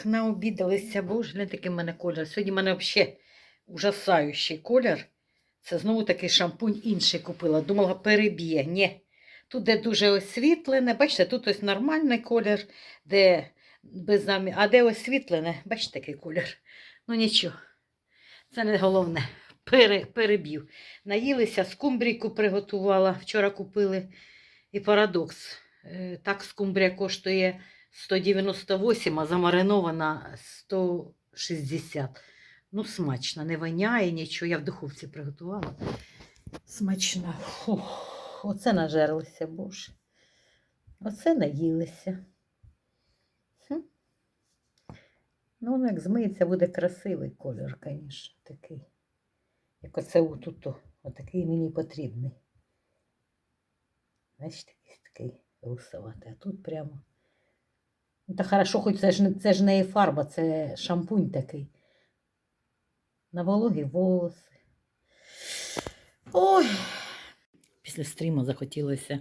Ох, наобідалися, боже, не такий в мене колір. Сьогодні в мене взагалі ужасаючий колір. Це знову такий шампунь інший купила. Думала, переб'є. Ні. Тут де дуже освітлене, бачите, тут ось нормальний колір, де без замі... а де освітлене, бачите, такий колір. Ну нічого, це не головне. Пере, переб'ю. Наїлися, скумбрійку приготувала. Вчора купили. І парадокс. Е, Так скумбрія коштує 198, а замаринована 160. Ну, смачно, не воняє нічого. Я в духовці приготувала. Смачна. Фух, оце нажерлися, боже. Оце наїлися. Хм. Ну, як змиється, буде красивий колір, звісно, такий. Як оце отут, отакий мені потрібний. Бачите, якийсь такий русоватий. А тут прямо. Та хорошо, хоч це ж, це ж не фарба, це шампунь такий. На вологі волоси. Ой. Після стріму захотілося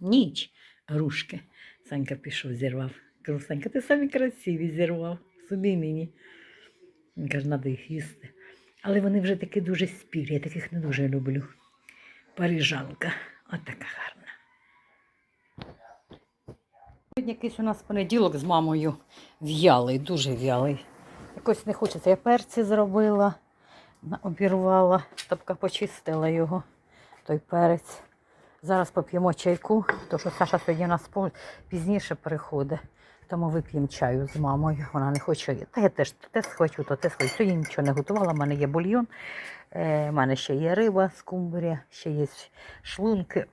ніч грушки. Санька пішов, зірвав. Кажу, Санька, ти самі красиві зірвав. Собі мені. Він каже, треба їх їсти. Але вони вже такі дуже спілі, я таких не дуже люблю. Парижанка. От така гарна. Сьогодні якийсь у нас понеділок з мамою в'ялий, дуже в'ялий. Якось не хочеться. Я перці зробила, обірвала, тобто почистила його, той перець. Зараз поп'ємо чайку, тому що Саша сьогодні у нас пізніше приходить. Тому вип'ємо чаю з мамою. Вона не хоче. Та я теж те схочу, то те схочу. Сьогодні нічого не готувала. У мене є бульйон, е, в мене ще є риба, скумбрія, ще є шлунки,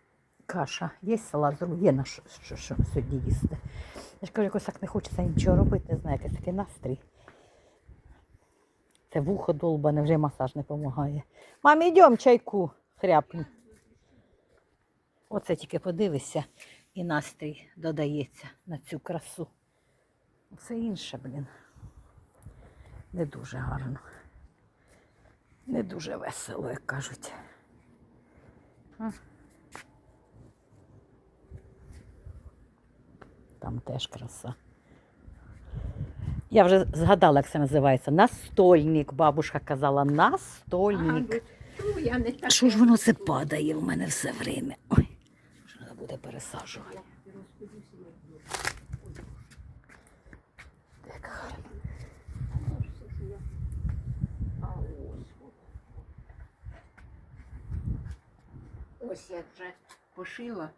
каша, є салат, є на що, що, що сьогодні їсти. Я ж кажу, якось так не хочеться нічого робити, не знаю, якийсь такий настрій. Це вухо долбане, вже масаж не допомагає. Мам, йдемо чайку хряпну. Оце тільки подивися, і настрій додається на цю красу. Все інше, блін. Не дуже гарно. Не дуже весело, як кажуть. Там теж краса. Я вже згадала, як це називається. Настольник. Бабушка казала, настольник. Ну, я. Що ж воно це падає в мене все время? Ой, що треба буде пересаджувати. Ось я вже пошила,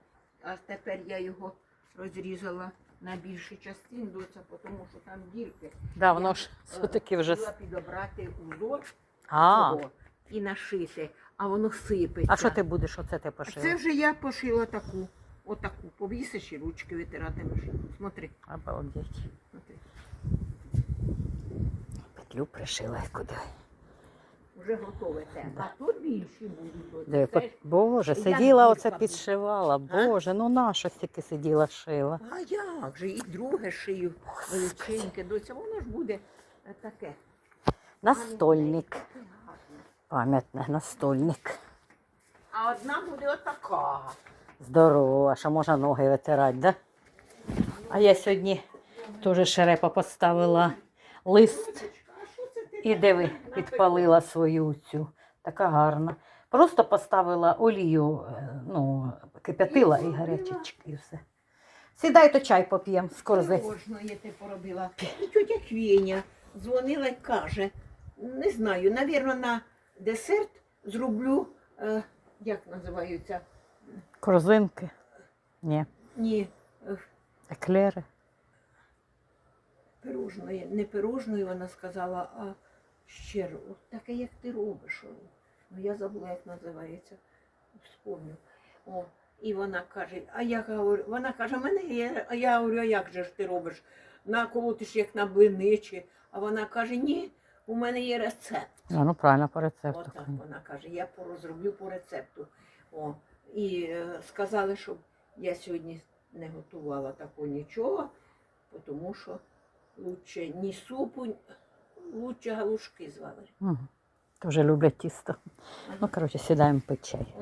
а тепер я його розрізала на більші частини, доця, тому що там дірки. Да, воно ж Е, все-таки вже. Хотіла підобрати узор А, цього і нашити, а воно сипеться. а що ти будеш? Оце ти А пошила? Це вже я пошила таку, отаку. Повісиш і ручки витиратимеш. Смотри, Обалдеть. смотри. Петлю пришила куди. Вже готове те. А тут більші будуть. доця. Це ж- Боже, сиділа оце буду. підшивала. Боже, ну нащо стільки сиділа шила? А як же? І друге шию величеньке, доця, воно ж буде е, таке. Настольник. Пам'ятне, настольник. А одна буде отака. Здорово, а що можна ноги витирати, да? А я сьогодні теж шерепа поставила лист і диви, підпалила свою цю. Така гарна. Просто поставила олію, е, ну, кип'ятила і гарячечки, і все. Сідай, то чай поп'ємо з корзи. Пирожної ти поробила. І тетя Квєня дзвонила і каже, не знаю, навірно, на десерт зроблю, е, як називаються? Корзинки. Ні, Ні, еклери. пирожної. Не пирожної, вона сказала, а ще ро- таке, як ти робиш. Ну, я забула, як називається. Вспомню. О, і вона каже, а я говорю, вона каже, мене є, а я говорю, а як же ж ти робиш? Наколотиш як на блини чи. А вона каже, ні, у мене є рецепт. А, ну правильно, по рецепту. Отак вона каже, я порозроблю по рецепту. О, і е, сказали, щоб я сьогодні не готувала такого нічого, тому що лучше ні супу, лучше галушки звали. Угу. Дуже люблять тісто. Ну, коротше, сідаємо пить чай.